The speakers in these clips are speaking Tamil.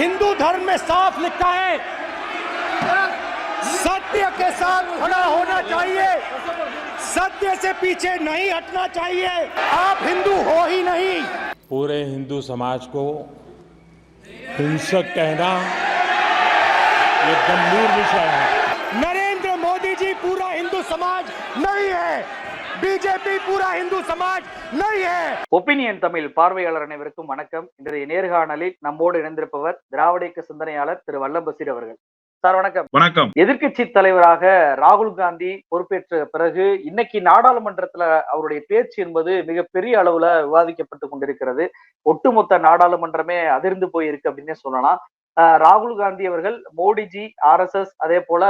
हिंदू धर्म में साफ़ लिखा है। सत्य के साथ खड़ा होना चाहिए। सत्य से पीछे नहीं हटना चाहिए। आप हिंदू हो ही नहीं। पूरे हिंदू समाज को हिंसक कहना ये गंभीर विषय है। नरेंद्र मोदी जी पूरा हिंदू समाज नहीं है। பிஜேபி பூரா இந்து சமாஜ் ஒபினியன் தமிழ் பார்வையாளர் அனைவருக்கும் வணக்கம். இன்றைய நேர்காணலில் நம்மோடு இணைந்திருப்பவர் திராவிட இயக்க சிந்தனையாளர் திரு வல்லபசீர் அவர்கள். சார் வணக்கம். வணக்கம். எதிர்கட்சி தலைவராக ராகுல் காந்தி பொறுப்பேற்ற பிறகு இன்னைக்கு நாடாளுமன்றத்துல அவருடைய பேச்சு என்பது மிகப்பெரிய அளவுல விவாதிக்கப்பட்டு கொண்டிருக்கிறது. ஒட்டுமொத்த நாடாளுமன்றமே அதிர்ந்து போயிருக்கு அப்படின்னே சொல்லலாம். ராகுல் காந்தி அவர்கள் மோடிஜி ஆர் எஸ் எஸ் அதே போல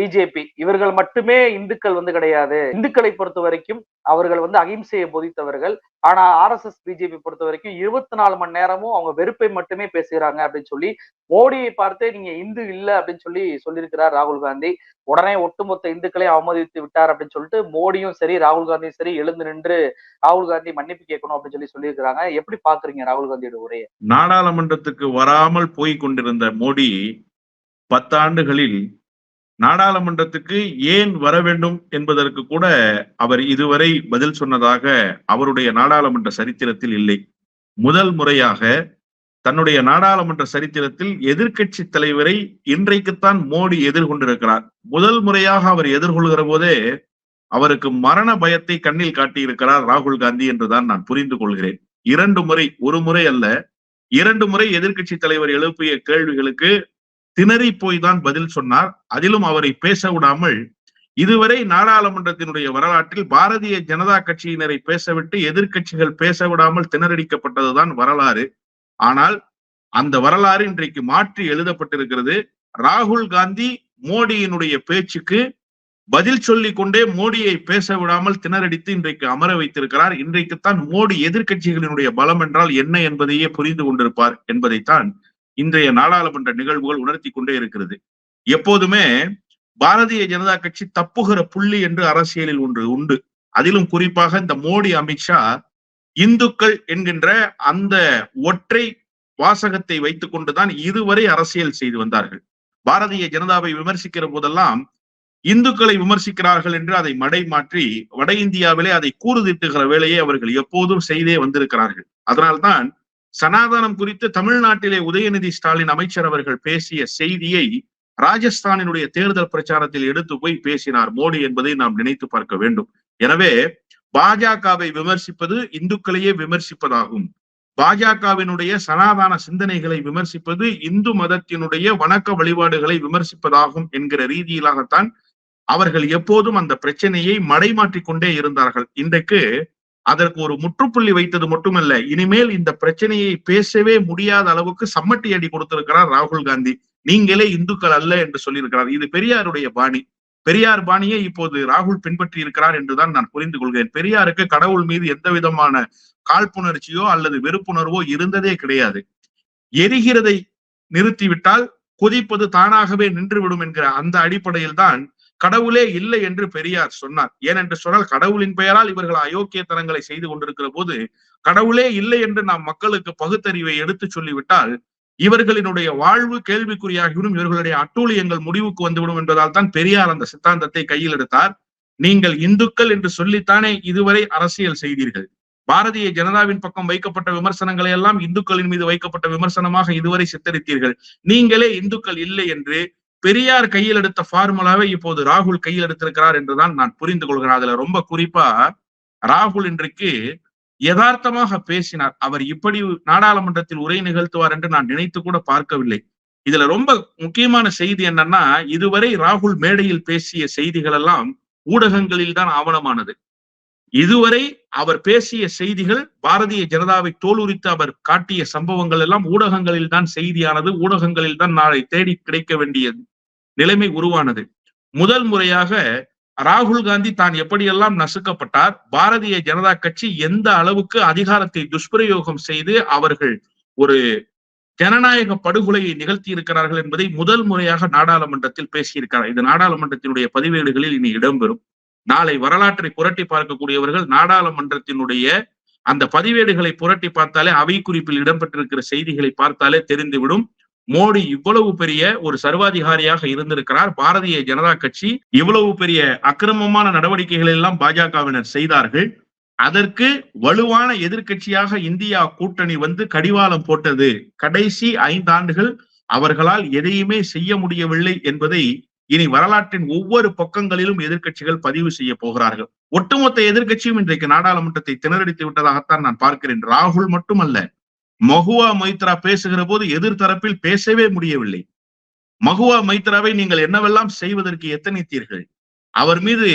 பிஜேபி. இவர்கள் மட்டுமே இந்துக்கள் வந்து கிடையாது. இந்துக்களை பொறுத்த வரைக்கும் அவர்கள் வந்து அகிம்சையை போதித்தவர்கள். ஆனா ஆர்எஸ்எஸ் பிஜேபி பொறுத்த வரைக்கும் இருபத்தி நாலு மணி நேரமும் அவங்க வெறுப்பை மட்டுமே பேசுகிறாங்க அப்படின்னு சொல்லி மோடியை பார்த்தே நீங்க இந்து இல்லை அப்படின்னு சொல்லி சொல்லியிருக்கிறார் ராகுல் காந்தி. உடனே ஒட்டுமொத்த இந்துக்களை அவமதித்து விட்டார் அப்படின்னு சொல்லிட்டு மோடியும் சரி ராகுல் காந்தியும் சரி எழுந்து நின்று ராகுல் காந்தி மன்னிப்பு கேட்கணும் அப்படின்னு சொல்லி சொல்லியிருக்கிறாங்க. எப்படி பாக்குறீங்க ராகுல் காந்தியோட உரையை? நாடாளுமன்றத்துக்கு வராமல் போய் கொண்டிருந்த மோடி பத்தாண்டுகளில் நாடாளுமன்றத்துக்கு ஏன் வர வேண்டும் என்பதற்கு கூட அவர் இதுவரை பதில் சொன்னதாக அவருடைய நாடாளுமன்ற சரித்திரத்தில் இல்லை. முதல் முறையாக தன்னுடைய நாடாளுமன்ற சரித்திரத்தில் எதிர்க்கட்சி தலைவரை இன்றைக்குத்தான் மோடி எதிர்கொண்டிருக்கிறார். முதல் முறையாக அவர் எதிர்கொள்கிற போதே அவருக்கு மரண பயத்தை கண்ணில் காட்டியிருக்கிறார் ராகுல் காந்தி என்றுதான் நான் புரிந்து கொள்கிறேன். இரண்டு முறை ஒரு முறை அல்ல இரண்டு முறை எதிர்க்கட்சி தலைவர் எழுப்பிய கேள்விகளுக்கு திணறி போய் தான் பதில் சொன்னார். அதிலும் அவரை பேச விடாமல் இதுவரை நாடாளுமன்றத்தினுடைய வரலாற்றில் பாரதிய ஜனதா கட்சியினரை பேசவிட்டு எதிர்கட்சிகள் பேச விடாமல் திணறடிக்கப்பட்டதுதான் வரலாறு. ஆனால் அந்த வரலாறு இன்றைக்கு மாற்றி எழுதப்பட்டிருக்கிறது. ராகுல் காந்தி மோடியினுடைய பேச்சுக்கு பதில் சொல்லி கொண்டே மோடியை பேச விடாமல் திணறடித்து இன்றைக்கு அமர வைத்திருக்கிறார். இன்றைக்குத்தான் மோடி எதிர்கட்சிகளினுடைய பலம் என்றால் என்ன என்பதையே புரிந்து கொண்டிருப்பார் என்பதைத்தான் இன்றைய நாடாளுமன்ற நிகழ்வுகள் உணர்த்தி கொண்டே இருக்கிறது. எப்போதுமே பாரதிய ஜனதா கட்சி தப்புகிற புள்ளி என்று அரசியலில் ஒன்று உண்டு. அதிலும் குறிப்பாக இந்த மோடி அமித்ஷா இந்துக்கள் என்கின்ற அந்த ஒற்றை வாசகத்தை வைத்துக் கொண்டுதான் இதுவரை அரசியல் செய்து வந்தார்கள். பாரதிய ஜனதாவை விமர்சிக்கிற போதெல்லாம் இந்துக்களை விமர்சிக்கிறார்கள் என்று அதை மடை மாற்றி வட இந்தியாவிலே அதை கூறுதிட்டுகிற வேலையை அவர்கள் எப்போதும் செய்தே வந்திருக்கிறார்கள். அதனால்தான் சனாதனம் குறித்து தமிழ்நாட்டிலே உதயநிதி ஸ்டாலின் அமைச்சர் அவர்கள் பேசிய செய்தியை ராஜஸ்தானினுடைய தேர்தல் பிரச்சாரத்தில் எடுத்து போய் பேசினார் மோடி என்பதை நாம் நினைத்து பார்க்க வேண்டும். எனவே பாஜகவை விமர்சிப்பது இந்துக்களையே விமர்சிப்பதாகும். பாஜகவினுடைய சனாதான சிந்தனைகளை விமர்சிப்பது இந்து மதத்தினுடைய வணக்க வழிபாடுகளை விமர்சிப்பதாகும் என்கிற ரீதியிலாகத்தான் அவர்கள் எப்போதும் அந்த பிரச்சனையை மடைமாற்றிக் கொண்டே இருந்தார்கள். இன்றைக்கு அதற்கு ஒரு முற்றுப்புள்ளி வைத்தது மட்டுமல்ல இனிமேல் இந்த பிரச்சனையை பேசவே முடியாத அளவுக்கு சம்மட்டி அடி கொடுத்திருக்கிறார் ராகுல் காந்தி. நீங்களே இந்துக்கள் அல்ல என்று சொல்லியிருக்கிறார். இது பெரியாருடைய பாணி. பெரியார் பாணியை இப்போது ராகுல் பின்பற்றி இருக்கிறார் என்றுதான் நான் புரிந்து கொள்கிறேன். பெரியாருக்கு கடவுள் மீது எந்த விதமான காழ்ப்புணர்ச்சியோ அல்லது வெறுப்புணர்வோ இருந்ததே கிடையாது. எரிகிறதை நிறுத்திவிட்டால் கொதிப்பது தானாகவே நின்றுவிடும் என்கிற அந்த அடிப்படையில் தான் கடவுளே இல்லை என்று பெரியார் சொன்னார். ஏனென்று சொன்னால் கடவுளின் பெயரால் இவர்கள் அயோக்கியத்தனங்களை செய்து கொண்டிருக்கிற போது கடவுளே இல்லை என்று நாம் மக்களுக்கு பகுத்தறிவை எடுத்து சொல்லிவிட்டால் இவர்களினுடைய வாழ்வு கேள்விக்குறியாகிவிடும் இவர்களுடைய அட்டூழியங்கள் முடிவுக்கு வந்துவிடும் என்பதால் தான் பெரியார் அந்த சித்தாந்தத்தை கையில் எடுத்தார். நீங்கள் இந்துக்கள் என்று சொல்லித்தானே இதுவரை அரசியல் செய்தீர்கள். பாரதிய ஜனதாவின் பக்கம் வைக்கப்பட்ட விமர்சனங்களை எல்லாம் இந்துக்களின் மீது வைக்கப்பட்ட விமர்சனமாக இதுவரை சித்தரித்தீர்கள். நீங்களே இந்துக்கள் இல்லை என்று பெரியார் கையில் எடுத்த ஃபார்முலாவை இப்போது ராகுல் கையில் எடுத்திருக்கிறார் என்றுதான் நான் புரிந்து கொள்கிறேன். அதுல ரொம்ப குறிப்பா ராகுல் இன்றைக்கு யதார்த்தமாக பேசினார். அவர் இப்படி நாடாளுமன்றத்தில் உரை நிகழ்த்துவார் என்று நான் நினைத்து கூட பார்க்கவில்லை. இதுல ரொம்ப முக்கியமான செய்தி என்னன்னா இதுவரை ராகுல் மேடையில் பேசிய செய்திகள் எல்லாம் ஊடகங்களில் தான் ஆவணமானது. இதுவரை அவர் பேசிய செய்திகள் பாரதிய ஜனதாவை தோலுரித்து அவர் காட்டிய சம்பவங்கள் எல்லாம் ஊடகங்களில் தான் செய்தியானது. ஊடகங்களில் தான் நாளை தேடி கிடைக்க வேண்டியது. நிலைமை உருவானது. முதல் முறையாக ராகுல் காந்தி தான் எப்படியெல்லாம் நசுக்கப்பட்டார் பாரதிய ஜனதா கட்சி எந்த அளவுக்கு அதிகாரத்தை துஷ்பிரயோகம் செய்து அவர்கள் ஒரு ஜனநாயக படுகொலையை நிகழ்த்தி இருக்கிறார்கள் என்பதை முதல் முறையாக நாடாளுமன்றத்தில் பேசியிருக்கிறார். இது நாடாளுமன்றத்தினுடைய பதிவேடுகளில் இனி இடம்பெறும். நாளை வரலாற்றை புரட்டி பார்க்கக்கூடியவர்கள் நாடாளுமன்றத்தினுடைய அந்த பதிவேடுகளை புரட்டி பார்த்தாலே அவை குறிப்பில் இடம்பெற்றிருக்கிற செய்திகளை பார்த்தாலே தெரிந்துவிடும். மோடி இவ்வளவு பெரிய ஒரு சர்வாதிகாரியாக இருந்திருக்கிறார். பாரதிய ஜனதா கட்சி இவ்வளவு பெரிய அக்கிரமமான நடவடிக்கைகள் எல்லாம் பாஜகவினர் செய்தார்கள். அதற்கு வலுவான எதிர்க்கட்சியாக இந்தியா கூட்டணி வந்து கடிவாளம் போட்டது. கடைசி ஐந்தாண்டுகள் அவர்களால் எதையுமே செய்ய முடியவில்லை என்பதை இனி வரலாற்றின் ஒவ்வொரு பக்கங்களிலும் எதிர்க்கட்சிகள் பதிவு செய்ய போகிறார்கள். ஒட்டுமொத்த எதிர்க்கட்சியும் இன்றைக்கு நாடாளுமன்றத்தை திணறடித்து விட்டதாகத்தான் நான் பார்க்கிறேன். ராகுல் மட்டுமல்ல மகுவா மைத்ரா பேசுகிற போது எதிர்த்தரப்பில் பேசவே முடியவில்லை. மகுவா மைத்ராவை நீங்கள் என்னவெல்லாம் செய்வதற்கு எத்தனைத்தீர்கள்? அவர் மீது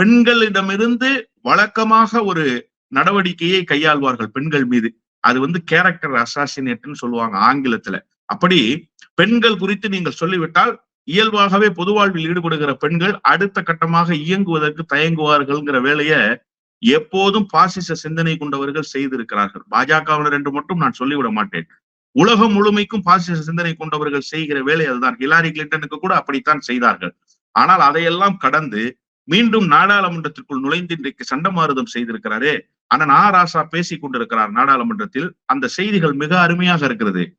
பெண்களிடமிருந்து வழக்கமாக ஒரு நடவடிக்கையை கையாள்வார்கள் பெண்கள் மீது. அது வந்து கேரக்டர் அசாசினேட்னு சொல்லுவாங்க ஆங்கிலத்துல. அப்படி பெண்கள் குறித்து நீங்கள் சொல்லிவிட்டால் இயல்பாகவே பொது வாழ்வில் ஈடுபடுகிற பெண்கள் அடுத்த கட்டமாக இயங்குவதற்கு தயங்குவார்கள்ங்கிற வேலையை எப்போதும் பாசிச சிந்தனை கொண்டவர்கள் செய்திருக்கிறார்கள். பாஜகவினர் என்று மட்டும் நான் சொல்லிவிட மாட்டேன். உலகம் முழுமைக்கும் பாசிச சிந்தனை கொண்டவர்கள் செய்கிற வேலை அதுதான். ஹிலாரி கிளின்டனுக்கு கூட அப்படித்தான் செய்தார்கள். ஆனால் அதையெல்லாம் கடந்து மீண்டும் நாடாளுமன்றத்திற்குள் நுழைந்து இன்றைக்கு சண்டமாறுதம் செய்திருக்கிறாரே. அண்ணன் ஆ ராசா பேசிக் கொண்டிருக்கிறார் நாடாளுமன்றத்தில். அந்த செய்திகள் மிக அருமையாக இருக்கிறது.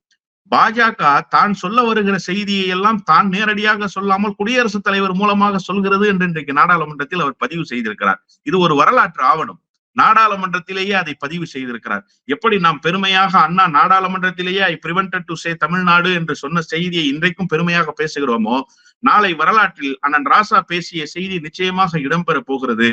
பாஜக தான் சொல்ல வருகிற செய்தியை எல்லாம் தான் நேரடியாக சொல்லாமல் குடியரசுத் தலைவர் மூலமாக சொல்கிறது என்று இன்றைக்கு நாடாளுமன்றத்தில் அவர் பதிவு செய்திருக்கிறார். இது ஒரு வரலாற்று ஆவணம். நாடாளுமன்றத்திலேயே அதை பதிவு செய்திருக்கிறார். எப்படி நாம் பெருமையாக Anna நாடாளுமன்றத்திலேயே I prevented to say Tamil Nadu என்று சொன்ன செய்தியை இன்றைக்கும் பெருமையாக பேசுகிறோமோ? நாளை வரலாற்றில் அண்ணன் ராசா பேசிய செய்தி நிச்சயமாக இடம்பெற போகிறது.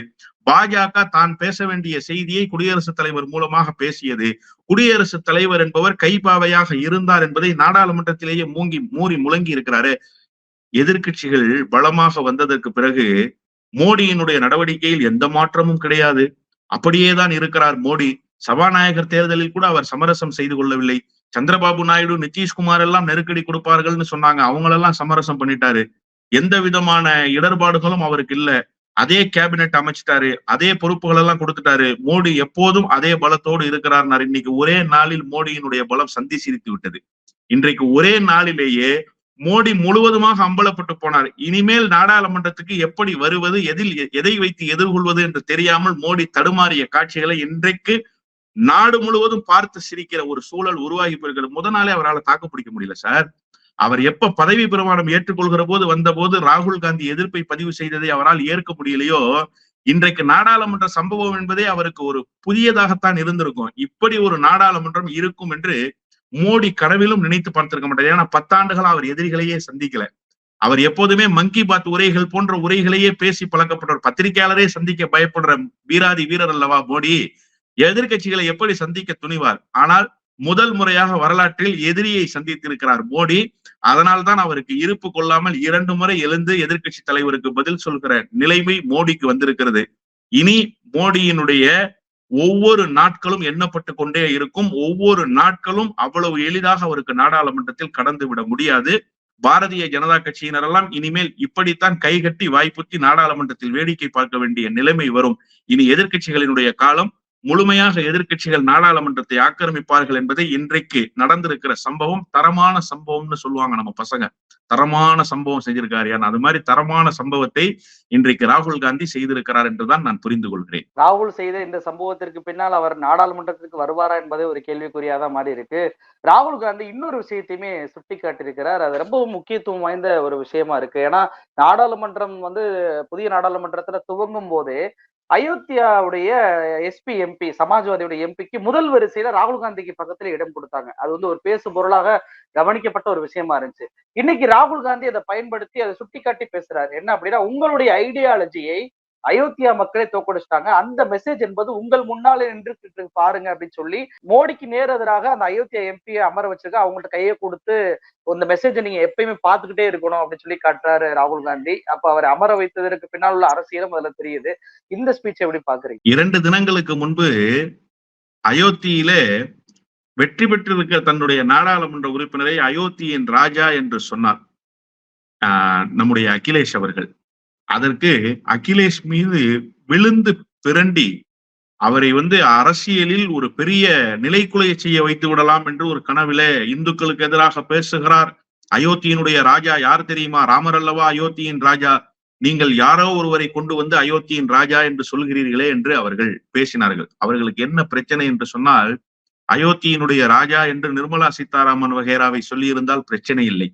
பாஜக தான் பேச வேண்டிய செய்தியை குடியரசுத் தலைவர் மூலமாக பேசியது. குடியரசுத் தலைவர் என்பவர் கைப்பாவையாக இருந்தார் என்பதை நாடாளுமன்றத்திலேயே மூங்கி மூறி முழங்கி இருக்கிறாரு. எதிர்க்கட்சிகள் பலமாக வந்ததற்கு பிறகு மோடியினுடைய நடவடிக்கையில் எந்த மாற்றமும் கிடையாது. அப்படியேதான் இருக்கிறார் மோடி. சபாநாயகர் தேர்தலில் கூட அவர் சமரசம் செய்து கொள்ளவில்லை. சந்திரபாபு நாயுடு நிதிஷ்குமார் எல்லாம் நெருக்கடி கொடுப்பார்கள்னு சொன்னாங்க. அவங்களெல்லாம் சமரசம் பண்ணிட்டாரு. எந்த விதமான இடர்பாடுகளும் அவருக்கு இல்ல. அதே கேபினெட் அமைச்சிட்டாரு அதே பொறுப்புகள் எல்லாம் கொடுத்துட்டாரு. மோடி எப்போதும் அதே பலத்தோடு இருக்கிறார் இன்னைக்கு ஒரே நாளில் மோடியினுடைய பலம் சந்தி சிரித்து விட்டது. இன்றைக்கு ஒரே நாளிலேயே மோடி முழுவதுமாக அம்பலப்பட்டு போனார். இனிமேல் நாடாளுமன்றத்துக்கு எப்படி வருவது எதில் எதை வைத்து எதிர்கொள்வது என்று தெரியாமல் மோடி தடுமாறிய காட்சிகளை இன்றைக்கு நாடு முழுவதும் பார்த்து சிரிக்கிற ஒரு சூழல் உருவாகி போயிருக்கிறது. முத நாளே அவரால் தாக்கு பிடிக்க முடியல சார். அவர் எப்ப பதவி பிரமாணம் ஏற்றுக்கொள்கிற போது வந்த போது ராகுல் காந்தி எதிர்ப்பை பதிவு செய்ததை அவரால் ஏற்க முடியலையோ இன்றைக்கு நாடாளுமன்ற சம்பவம் என்பதே அவருக்கு ஒரு புதியதாகத்தான் இருந்திருக்கும். இப்படி ஒரு நாடாளுமன்றம் இருக்கும் என்று மோடி கனவிலும் நினைத்து பார்த்திருக்க மாட்டார். ஏன்னா பத்தாண்டுகள் அவர் எதிரிகளையே சந்திக்கல. அவர் எப்போதுமே மங்கி பாத் உரைகள் போன்ற உரைகளையே பேசி பழக்கப்பட்டவர். பத்திரிகையாளரே சந்திக்க பயப்படுற வீராதி வீரர் அல்லவா மோடி? எதிர்கட்சிகளை எப்படி சந்திக்க துணிவார்? ஆனால் முதல் முறையாக வரலாற்றில் எதிரியை சந்தித்திருக்கிறார் மோடி. அதனால்தான் அவருக்கு இருப்பு கொள்ளாமல் இரண்டு முறை எழுந்து எதிர்கட்சி தலைவருக்கு பதில் சொல்கிற நிலைமை மோடிக்கு வந்திருக்கிறது. இனி மோடியினுடைய ஒவ்வொரு நாட்களும் எண்ணப்பட்டு கொண்டே இருக்கும். ஒவ்வொரு நாட்களும் அவ்வளவு எளிதாக அவருக்கு நாடாளுமன்றத்தில் கடந்து விட முடியாது. பாரதிய ஜனதா கட்சியினரெல்லாம் இனிமேல் இப்படித்தான் கைகட்டி வாய்ப்புத்தி நாடாளுமன்றத்தில் வேடிக்கை பார்க்க வேண்டிய நிலைமை வரும். இனி எதிர்கட்சிகளினுடைய காலம் முழுமையாக எதிர்கட்சிகள் நாடாளுமன்றத்தை ஆக்கிரமிப்பார்கள் என்பதை இன்றைக்கு நடந்திருக்கிற சம்பவம் தரமான சம்பவம்னு சொல்லுவாங்க நம்ம பசங்க. தரமான சம்பவம் செஞ்சிருக்காரு அது மாதிரி தரமான சம்பவத்தை இன்றைக்கு ராகுல் காந்தி செய்திருக்கிறார் என்றுதான் நான் புரிந்து கொள்கிறேன். ராகுல் செய்த இந்த சம்பவத்திற்கு பின்னால் அவர் நாடாளுமன்றத்திற்கு வருவாரா என்பதே ஒரு கேள்விக்குறியாதான் மாறி இருக்கு. ராகுல் காந்தி இன்னொரு விஷயத்தையுமே சுட்டி காட்டியிருக்கிறார் அது ரொம்ப முக்கியத்துவம் வாய்ந்த ஒரு விஷயமா இருக்கு. ஏன்னா நாடாளுமன்றம் வந்து புதிய நாடாளுமன்றத்துல துவங்கும் போதே அயோத்தியாவுடைய எஸ்பி எம்பி சமாஜ்வாதியுடைய எம்பிக்கு முதல் வரிசையில ராகுல் காந்திக்கு பக்கத்துல இடம் கொடுத்தாங்க. அது வந்து ஒரு பேசு பொருளாக கவனிக்கப்பட்ட ஒரு விஷயமா இருந்துச்சு. இன்னைக்கு ராகுல் காந்தி அதை பயன்படுத்தி அதை சுட்டி காட்டி பேசுறாரு. என்ன அப்படின்னா உங்களுடைய ஐடியாலஜியை அயோத்தியா மக்களே தோக்கடிச்சிட்டாங்க அந்த மெசேஜ் என்பது உங்கள் முன்னாலே நின்று பாருங்க அப்படின்னு சொல்லி மோடிக்கு நேர் எதிராக அந்த அயோத்தியா எம்பியை அமர வச்சிருக்க அவங்கள்ட்ட கையை கொடுத்து இந்த மெசேஜை நீங்க எப்பயுமே பார்த்துக்கிட்டே இருக்கணும் அப்படின்னு சொல்லி காட்டுறாரு ராகுல் காந்தி. அப்ப அவர் அமர வைத்ததற்கு பின்னால் உள்ள அரசியலும் அதுல தெரியுது. இந்த ஸ்பீச் எப்படி பாக்குறீங்க இரண்டு தினங்களுக்கு முன்பு அயோத்தியிலே வெற்றி பெற்றிருக்க தன்னுடைய நாடாளுமன்ற உறுப்பினரை அயோத்தியின் ராஜா என்று சொன்னார். நம்முடைய அகிலேஷ் அவர்கள். அதற்கு அகிலேஷ் மீது விழுந்து பிறண்டி அவரை வந்து அரசியலில் ஒரு பெரிய நிலைக்குலைய செய்ய வைத்து விடலாம் என்று ஒரு கனவில இந்துக்களுக்கு எதிராக பேசுகிறார். அயோத்தியினுடைய ராஜா யார் தெரியுமா? ராமர் அல்லவா? அயோத்தியின் ராஜா. நீங்கள் யாரோ ஒருவரை கொண்டு வந்து அயோத்தியின் ராஜா என்று சொல்கிறீர்களே என்று அவர்கள் பேசினார்கள். அவர்களுக்கு என்ன பிரச்சனை என்று சொன்னால் அயோத்தியினுடைய ராஜா என்று நிர்மலா சீதாராமன் வகேராவை சொல்லியிருந்தால் பிரச்சனை இல்லை.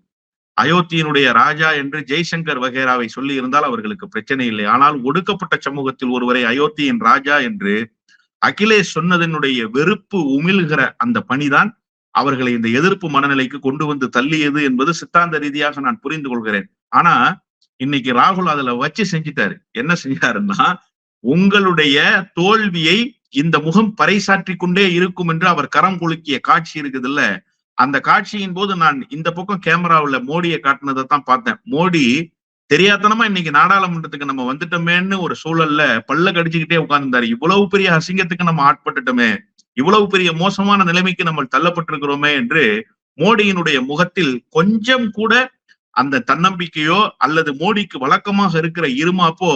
அயோத்தியினுடைய ராஜா என்று ஜெய்சங்கர் வகேராவை சொல்லி இருந்தால் அவர்களுக்கு பிரச்சனை இல்லை. ஆனால் ஒடுக்கப்பட்ட சமூகத்தில் ஒருவரை அயோத்தியின் ராஜா என்று அகிலேஷ் சொன்னதனுடைய வெறுப்பு உமிழ்கிற அந்த பணிதான் அவர்களை இந்த எதிர்ப்பு மனநிலைக்கு கொண்டு வந்து தள்ளியது என்பது சித்தாந்த ரீதியாக நான் புரிந்து கொள்கிறேன். ஆனா இன்னைக்கு ராகுல் அதுல வச்சு செஞ்சிட்டாரு. என்ன செஞ்சாருன்னா உங்களுடைய தோல்வியை இந்த முகம் பறைசாற்றி கொண்டே இருக்கும் என்று அவர் கரம் குலுக்கிய காட்சி இருக்குது இல்ல அந்த காட்சியின் போது நான் இந்த பக்கம் கேமராவுல மோடியை காட்டினதை தான் பார்த்தேன். மோடி தெரியாதனமா இன்னைக்கு நாடாளுமன்றத்துக்கு நம்ம வந்துட்டோமேன்னு ஒரு சூழல்ல பல்ல கடிச்சுக்கிட்டே உட்கார்ந்தாரு இவ்வளவு பெரிய அசிங்கத்துக்கு நம்ம ஆட்பட்டுட்டோமே இவ்வளவு பெரிய மோசமான நிலைமைக்கு நம்ம தள்ளப்பட்டிருக்கிறோமே என்று மோடியினுடைய முகத்தில் கொஞ்சம் கூட அந்த தன்னம்பிக்கையோ அல்லது மோடிக்கு வழக்கமாக இருக்கிற இருமாப்போ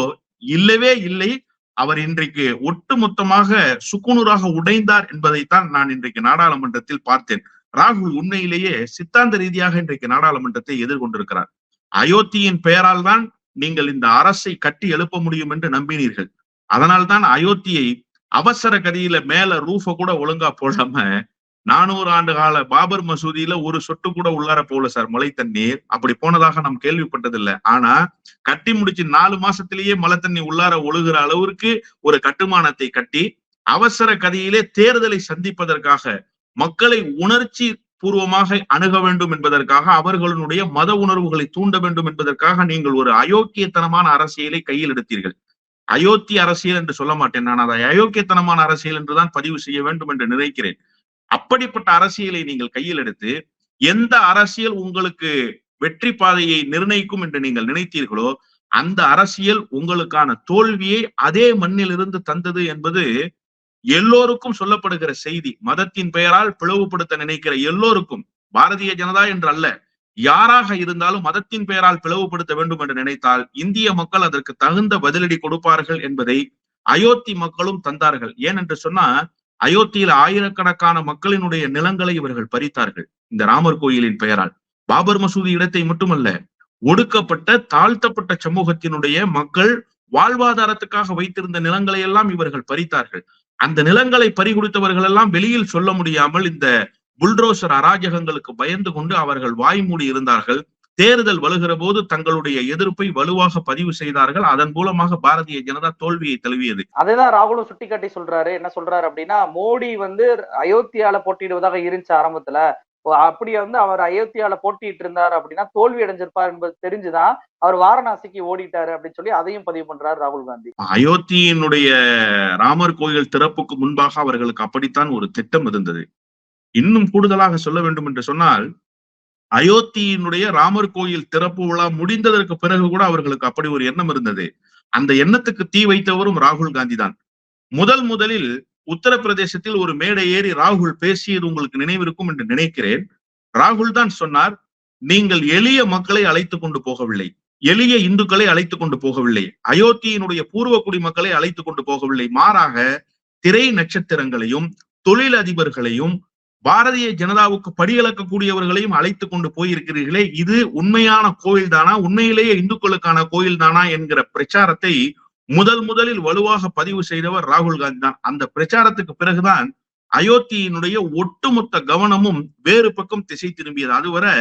இல்லவே இல்லை. அவர் இன்றைக்கு ஒட்டுமொத்தமாக சுக்குநூறாக உடைந்தார் என்பதைத்தான் நான் இன்றைக்கு நாடாளுமன்றத்தில் பார்த்தேன். ராகுல் உண்மையிலேயே சித்தாந்த ரீதியாக இன்றைக்கு நாடாளுமன்றத்தை எதிர்கொண்டிருக்கிறார். அயோத்தியின் பெயரால் தான் நீங்கள் இந்த அரசை கட்டி எழுப்ப முடியும் என்று நம்பினீர்கள். அதனால்தான் அயோத்தியை அவசர கதியில மேல ரூஃப கூட ஒழுங்கா போடாம நானூறு ஆண்டு கால பாபர் மசூதியில ஒரு சொட்டு கூட உள்ளார போகல சார் மழை தண்ணீர். அப்படி போனதாக நாம் கேள்விப்பட்டதில்லை. ஆனா கட்டி முடிச்சு நாலு மாசத்திலேயே மழை தண்ணி உள்ளார ஒழுகிற அளவிற்கு ஒரு கட்டுமானத்தை கட்டி அவசர கதியிலே தேர்தலை சந்திப்பதற்காக மக்களை உணர்ச்சி பூர்வமாக அணுக வேண்டும் என்பதற்காக அவர்களுடைய மத உணர்வுகளை தூண்ட வேண்டும் என்பதற்காக நீங்கள் ஒரு அயோக்கியத்தனமான அரசியலை கையில் எடுத்தீர்கள். அயோத்தி அரசியல் என்று சொல்ல மாட்டேன் நான். அதை அயோக்கியத்தனமான அரசியல் என்றுதான் பதிவு செய்ய வேண்டும் என்று நினைக்கிறேன். அப்படிப்பட்ட அரசியலை நீங்கள் கையில் எடுத்து எந்த அரசியல் உங்களுக்கு வெற்றி பாதையை நிர்ணயிக்கும் என்று நீங்கள் நினைத்தீர்களோ அந்த அரசியல் உங்களுக்கான தோல்வியை அதே மண்ணிலிருந்து தந்தது என்பது எல்லோருக்கும் சொல்லப்படுகிற செய்தி மதத்தின் பெயரால் பிளவுபடுத்த நினைக்கிற எல்லோருக்கும் பாரதிய ஜனதா என்று அல்ல யாராக இருந்தாலும் மதத்தின் பெயரால் பிளவுபடுத்த வேண்டும் என்று நினைத்தால் இந்திய மக்கள் அதற்கு தகுந்த பதிலடி கொடுப்பார்கள் என்பதை அயோத்தி மக்களும் தந்தார்கள். ஏனென்று சொன்னா அயோத்தியில் ஆயிரக்கணக்கான மக்களினுடைய நிலங்களை இவர்கள் பறித்தார்கள் இந்த ராமர் கோயிலின் பெயரால். பாபர் மசூதி இடத்தை மட்டுமல்ல ஒடுக்கப்பட்ட தாழ்த்தப்பட்ட சமூகத்தினுடைய மக்கள் வாழ்வாதாரத்துக்காக வைத்திருந்த நிலங்களை எல்லாம் இவர்கள் பறித்தார்கள். அந்த நிலங்களை பறிகொடுத்தவர்கள் எல்லாம் வெளியில் சொல்ல முடியாமல் இந்த புல்டோசர் அராஜகங்களுக்கு பயந்து கொண்டு அவர்கள் வாய்மூடி இருந்தார்கள். தேர்தல் வருகிற போது தங்களுடைய எதிர்ப்பை வலுவாக பதிவு செய்தார்கள். அதன் மூலமாக பாரதிய ஜனதா தோல்வியை தழுவியது. அதேதான் ராகுலும் சுட்டிக்காட்டி சொல்றாரு. என்ன சொல்றாரு அப்படின்னா மோடி வந்து அயோத்தியால போட்டியிடுவதாக இருந்துச்சு ஆரம்பத்துல. அப்படி வந்து அவர் அயோத்தியால போட்டிட்டு இருந்தார் அப்படின்னா தோல்வி அடைஞ்சிருப்பார் என்பது தெரிஞ்சுதான் அவர் வாரணாசிக்கு ஓடிட்டாரு அப்படின்னு சொல்லி அதையும் பதிவு பண்றாரு ராகுல் காந்தி. அயோத்தியினுடைய ராமர் கோயில் திறப்புக்கு முன்பாக அவர்களுக்கு அப்படித்தான் ஒரு திட்டம் இருந்தது. இன்னும் கூடுதலாக சொல்ல வேண்டும் என்று சொன்னால் அயோத்தியினுடைய ராமர் கோயில் திறப்பு விழா முடிந்ததற்கு பிறகு கூட அவர்களுக்கு அப்படி ஒரு எண்ணம் இருந்தது. அந்த எண்ணத்துக்கு தீ வைத்தவரும் ராகுல் காந்தி தான். முதல் முதலில் உத்தரப்பிரதேசத்தில் ஒரு மேடை ஏறி ராகுல் பேசியது உங்களுக்கு நினைவிருக்கும் என்று நினைக்கிறேன். ராகுல் தான் சொன்னார் நீங்கள் எளிய மக்களை அழைத்துக் கொண்டு போகவில்லை. எளிய இந்துக்களை அழைத்துக் கொண்டு போகவில்லை. அயோத்தியினுடைய பூர்வ குடிமக்களை அழைத்து கொண்டு போகவில்லை. மாறாக திரை நட்சத்திரங்களையும் தொழில் அதிபர்களையும் பாரதிய ஜனதாவுக்கு படியளக்கக்கூடியவர்களையும் அழைத்துக் கொண்டு போயிருக்கிறீர்களே. இது உண்மையான கோயில் தானா உண்மையிலேயே இந்துக்களுக்கான கோயில் தானா என்கிற பிரச்சாரத்தை முதல் முதலில் வலுவாக பதிவு செய்தவர் ராகுல் காந்தி தான். அந்த பிரச்சாரத்துக்கு பிறகுதான் அயோத்தியினுடைய ஒட்டுமொத்த கவனமும் வேறு பக்கம் திசை திரும்பியது. அதுவரை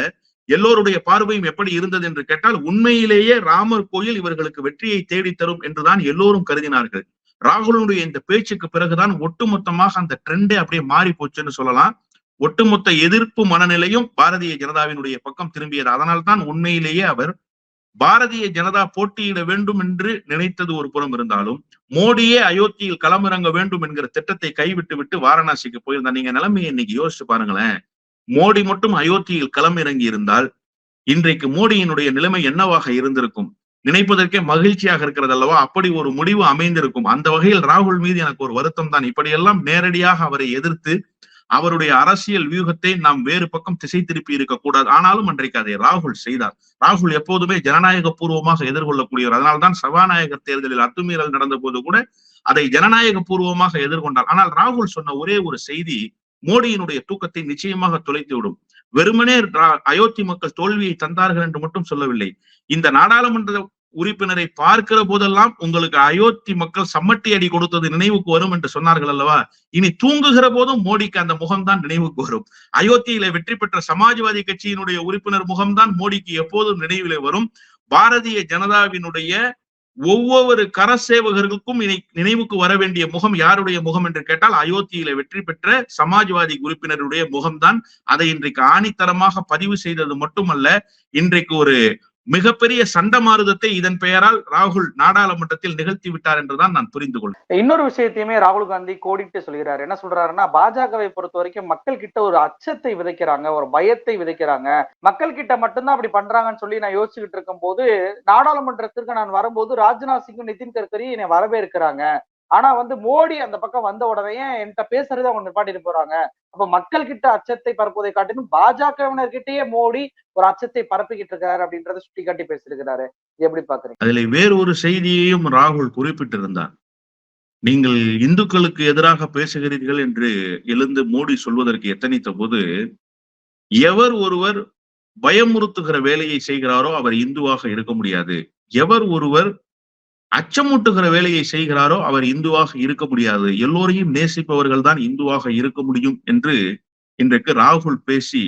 எல்லோருடைய பார்வையும் எப்படி இருந்தது என்று கேட்டால் உண்மையிலேயே ராமர் கோயில் இவர்களுக்கு வெற்றியை தேடித்தரும் என்றுதான் எல்லோரும் கருதினார்கள். ராகுலனுடைய இந்த பேச்சுக்கு பிறகுதான் ஒட்டுமொத்தமாக அந்த ட்ரெண்டே அப்படியே மாறி போச்சுன்னு சொல்லலாம். ஒட்டுமொத்த எதிர்ப்பு மனநிலையும் பாரதிய ஜனதாவினுடைய பக்கம் திரும்பியது. அதனால்தான் உண்மையிலேயே அவர் பாரதிய ஜனதா போட்டியிட வேண்டும் என்று நினைத்தது ஒரு புறம் இருந்தாலும் மோடியே அயோத்தியில் களமிறங்க வேண்டும் என்கிற திட்டத்தை கைவிட்டு விட்டு வாரணாசிக்கு போயிருந்தா நீங்க நிலைமையை இன்னைக்கு யோசிச்சு பாருங்களேன். மோடி மட்டும் அயோத்தியில் களமிறங்கி இருந்தால் இன்றைக்கு மோடியினுடைய நிலைமை என்னவாக இருந்திருக்கும்? நினைப்பதற்கே மகிழ்ச்சியாக இருக்கிறது அல்லவா? அப்படி ஒரு முடிவு அமைந்திருக்கும். அந்த வகையில் ராகுல் மீது எனக்கு ஒரு வருத்தம் தான். இப்படியெல்லாம் நேரடியாக அவரை எதிர்த்து அவருடைய அரசியல் வியூகத்தை நாம் வேறு பக்கம் திசை திருப்பி இருக்கக்கூடாது ஆனாலும் அன்றைக்கு அதை ராகுல் செய்தார். ராகுல் எப்போதுமே ஜனநாயக பூர்வமாக எதிர்கொள்ளக்கூடியவர். அதனால்தான் சபாநாயகர் தேர்தலில் அத்துமீறல் நடந்த போது கூட அதை ஜனநாயக பூர்வமாக எதிர்கொண்டார். ஆனால் ராகுல் சொன்ன ஒரே ஒரு செய்தி மோடியினுடைய தூக்கத்தை நிச்சயமாக தொலைத்து விடும். வெறுமனே அயோத்தி மக்கள் தோல்வியை தந்தார்கள் என்று மட்டும் சொல்லவில்லை. இந்த நாடாளுமன்ற உறுப்பினரை பார்க்கிற போதெல்லாம் உங்களுக்கு அயோத்தி மக்கள் சம்மட்டி அடி கொடுத்தது நினைவுக்கு வரும் என்று சொன்னார்கள் அல்லவா? இனி தூங்குகிற போதும் மோடிக்கு அந்த முகம்தான் நினைவுக்கு வரும். அயோத்தியில வெற்றி பெற்ற சமாஜ்வாதி கட்சியினுடைய உறுப்பினர் முகம்தான் மோடிக்கு எப்போதும் நினைவிலே வரும். பாரதிய ஜனதாவினுடைய ஒவ்வொரு கர சேவகர்களுக்கும் இனி நினைவுக்கு வர வேண்டிய முகம் யாருடைய முகம் என்று கேட்டால் அயோத்தியில வெற்றி பெற்ற சமாஜ்வாதி உறுப்பினருடைய முகம்தான். அதை இன்றைக்கு ஆணித்தரமாக பதிவு செய்தது மட்டுமல்ல இன்றைக்கு ஒரு மிகப்பெரிய சண்டமாருதத்தை இதன் பெயரால் ராகுல் நாடாளுமன்றத்தில் நிகழ்த்தி விட்டார் என்றுதான் நான் புரிந்து கொள்கிறேன் இன்னொரு விஷயத்தையுமே ராகுல் காந்தி கோடிட்டு சொல்கிறார் என்ன சொல்றாருன்னா பாஜகவை பொறுத்த வரைக்கும் மக்கள் கிட்ட ஒரு அச்சத்தை விதைக்கிறாங்க ஒரு பயத்தை விதைக்கிறாங்க. மக்கள் கிட்ட மட்டும்தான் அப்படி பண்றாங்கன்னு சொல்லி நான் யோசிச்சுக்கிட்டு இருக்கும் போது நாடாளுமன்றத்திற்கு நான் வரும்போது ராஜ்நாத் சிங்கும் நிதின் கட்கரி என்னை வரவேற்கிறாங்க. ஆனா வந்து மோடி அந்த பக்கம் வந்த உடனே என்கிட்ட பேசுறதை அவங்க நிப்பாட்டிட்டு போறாங்க. அப்ப மக்கள் கிட்ட அச்சத்தை பரப்புவதை காட்டிலும் பாஜகவினர்கிட்டயே மோடி ஒரு அச்சத்தை பரப்பிக்கிட்டு இருக்காரு அப்படின்றத சுட்டி காட்டி பேசியிருக்கிறாரு எப்படி பாக்குறீங்க? வேறு ஒரு செய்தியையும் ராகுல் குறிப்பிட்டிருந்தார். நீங்கள் இந்துக்களுக்கு எதிராக பேசுகிறீர்கள் என்று எழுந்து மோடி சொல்வதற்கு எத்தனைத்த போது எவர் ஒருவர் பயமுறுத்துகிற வேலையை செய்கிறாரோ அவர் இந்துவாக இருக்க முடியாது. எவர் ஒருவர் அச்சமூட்டுகிற வேலையை செய்கிறாரோ அவர் இந்துவாக இருக்க முடியாது. எல்லோரையும் நேசிப்பவர்கள் தான் இந்துவாக இருக்க முடியும் என்று இன்றைக்கு ராகுல் பேசி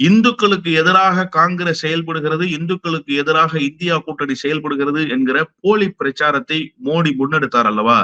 இந்துக்களுக்கு எதிராக காங்கிரஸ் செயல்படுகிறது இந்துக்களுக்கு எதிராக இந்தியா கூட்டணி செயல்படுகிறது என்கிற போலி பிரச்சாரத்தை மோடி முன்னெடுத்தார் அல்லவா?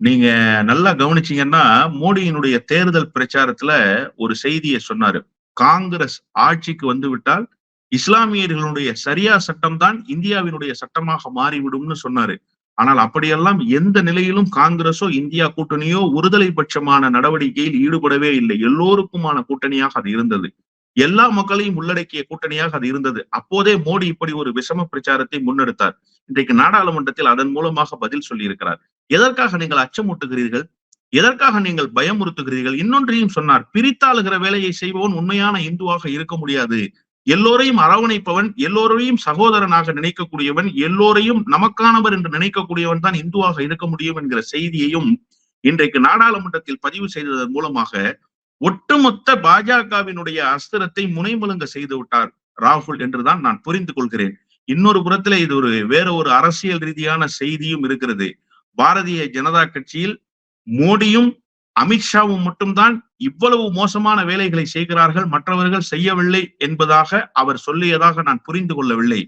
நீங்க நல்லா கவனிச்சீங்கன்னா மோடியினுடைய தேர்தல் பிரச்சாரத்துல ஒரு செய்தியை சொன்னாரு. காங்கிரஸ் ஆட்சிக்கு வந்து விட்டால் இஸ்லாமியர்களுடைய சரியா சட்டம் தான் இந்தியாவினுடைய சட்டமாக மாறிவிடும்னு சொன்னாரு. ஆனால் அப்படியெல்லாம் எந்த நிலையிலும் காங்கிரஸோ இந்தியா கூட்டணியோ ஒருதலை பட்சமான நடவடிக்கையில் ஈடுபடவே இல்லை. எல்லோருக்குமான கூட்டணியாக அது இருந்தது. எல்லா மக்களையும் உள்ளடக்கிய கூட்டணியாக அது இருந்தது. அப்போதே மோடி இப்படி ஒரு விஷம பிரச்சாரத்தை முன்னெடுத்தார். இன்றைக்கு நாடாளுமன்றத்தில் அதன் மூலமாக பதில் சொல்லியிருக்கிறார். எதற்காக நீங்கள் அச்சமூட்டுகிறீர்கள்? எதற்காக நீங்கள் பயமுறுத்துகிறீர்கள்? இன்னொன்றையும் சொன்னார். பிரித்தாளுகிற வேலையை செய்பவன் உண்மையான இந்துவாக இருக்க முடியாது. எல்லோரையும் அரவணைப்பவன் எல்லோரையும் சகோதரனாக நினைக்கக்கூடியவன் எல்லோரையும் நமக்கானவர் என்று நினைக்கக்கூடியவன் தான் இந்துவாக இருக்க முடியும் என்கிற செய்தியையும் இன்றைக்கு நாடாளுமன்றத்தில் பதிவு செய்ததன் மூலமாக ஒட்டுமொத்த பாஜகவினுடைய அஸ்திரத்தை முனைமலுங்க செய்து விட்டார் ராகுல் என்றுதான் நான் புரிந்து கொள்கிறேன். இன்னொரு புறத்துல இது ஒரு வேற ஒரு அரசியல் ரீதியான செய்தியும் இருக்கிறது. பாரதிய ஜனதா கட்சியில் மோடியும் அமித்ஷாவும் மட்டும்தான் இவ்வளவு மோசமான வேலைகளை செய்கிறார்கள் மற்றவர்கள் செய்யவில்லை என்பதாக அவர் சொல்லியதாக நான் புரிந்து கொள்ளவில்லை.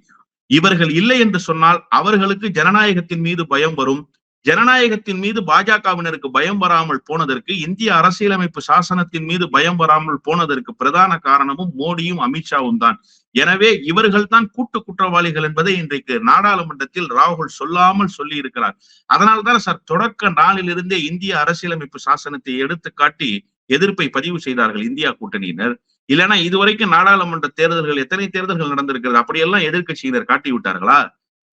இவர்கள் இல்லை என்று சொன்னால் அவர்களுக்கு ஜனநாயகத்தின் மீது பயம் வரும். ஜனநாயகத்தின் மீது பாஜகவினருக்கு பயம் வராமல் போனதற்கு இந்திய அரசியலமைப்பு சாசனத்தின் மீது பயம் வராமல் போனதற்கு பிரதான காரணமும் மோடியும் அமித்ஷாவும் தான். எனவே இவர்கள் தான் கூட்டு குற்றவாளிகள் என்பதை இன்றைக்கு நாடாளுமன்றத்தில் ராகுல் சொல்லாமல் சொல்லி இருக்கிறார் அதனால்தான் சார் தொடக்க நாளிலிருந்தே இந்திய அரசியலமைப்பு சாசனத்தை எடுத்துக்காட்டி எதிர்ப்பை பதிவு செய்தார்கள் இந்தியா கூட்டணியினர். இல்லைன்னா இதுவரைக்கும் நாடாளுமன்ற தேர்தல்கள் எத்தனை தேர்தல்கள் நடந்திருக்கிறது அப்படியெல்லாம் எதிர்கட்சியினர் காட்டி விட்டார்களா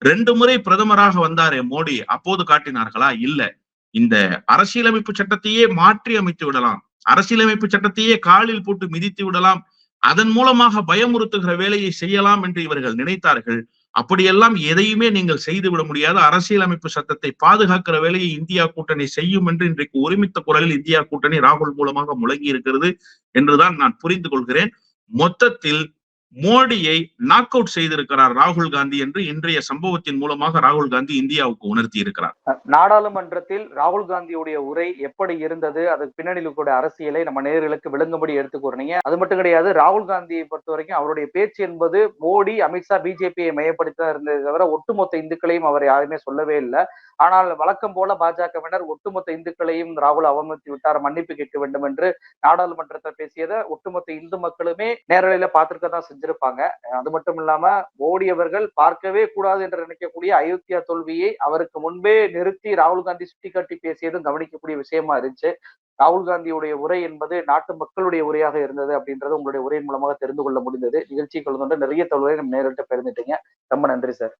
ரெண்டு முறை பிரதமராக வந்தாரே மோடி அப்போது காட்டினார்களா? இல்ல. இந்த அரசியலமைப்பு சட்டத்தையே மாற்றி அமைத்து விடலாம். அரசியலமைப்பு சட்டத்தையே காலில் போட்டு மிதித்து விடலாம். அதன் மூலமாக பயமுறுத்துகிற வேலையை செய்யலாம் என்று இவர்கள் நினைத்தார்கள். அப்படியெல்லாம் எதையுமே நீங்கள் செய்து விட முடியாது. அரசியலமைப்பு சட்டத்தை பாதுகாக்கிற வேலையை இந்தியா கூட்டணி செய்யும் என்று இன்றைக்கு ஒருமித்த குரலில் இந்தியா கூட்டணி ராகுல் மூலமாக முழங்கி இருக்கிறது என்றுதான் நான் புரிந்து கொள்கிறேன். மொத்தத்தில் மோடியை நாக் அவுட் செய்திருக்கிறார் ராகுல் காந்தி என்று இன்றைய சம்பவத்தின் மூலமாக ராகுல் காந்தி இந்தியாவுக்கு உணர்த்தி இருக்கிறார். நாடாளுமன்றத்தில் ராகுல் காந்தியுடைய உரை எப்படி இருந்தது அதுக்கு பின்னணியில் கூட அரசியலை நம்ம நேர்களுக்கு விளங்கும்படி எடுத்து அது மட்டும் கிடையாது ராகுல் காந்தியை பொறுத்த வரைக்கும் அவருடைய பேச்சு என்பது மோடி அமித்ஷா பிஜேபியை மையப்படுத்தி இருந்தது இருந்ததை தவிர ஒட்டுமொத்த இந்துக்களையும் அவர் யாருமே சொல்லவே இல்லை. ஆனால் வழக்கம் போல பாஜகவினர் ஒட்டுமொத்த இந்துக்களையும் ராகுல் அவமதித்து விட்டார் மன்னிப்பு கேட்க வேண்டும் என்று நாடாளுமன்றத்தை பேசியதை ஒட்டுமொத்த இந்து மக்களுமே நேரலையில பார்த்திருக்க தான் வச்சிருப்பாங்க அது மட்டும் இல்லாம மோடி அவர்கள் பார்க்கவே கூடாது என்று நினைக்கக்கூடிய அயோத்தியா தோல்வியை அவருக்கு முன்பே நிறுத்தி ராகுல் காந்தி சுட்டிக்காட்டி பேசியதும் கவனிக்கக்கூடிய விஷயமா இருந்துச்சு. ராகுல் காந்தியுடைய உரை என்பது நாட்டு மக்களுடைய உரையாக இருந்தது அப்படின்றது உங்களுடைய உரையின் மூலமாக தெரிந்து கொள்ள முடிந்தது. நிகழ்ச்சி கலந்து கொண்டு நிறைய தகவல்களை நம்ம நேரிட்டு பெருந்துட்டீங்க ரொம்ப நன்றி சார்.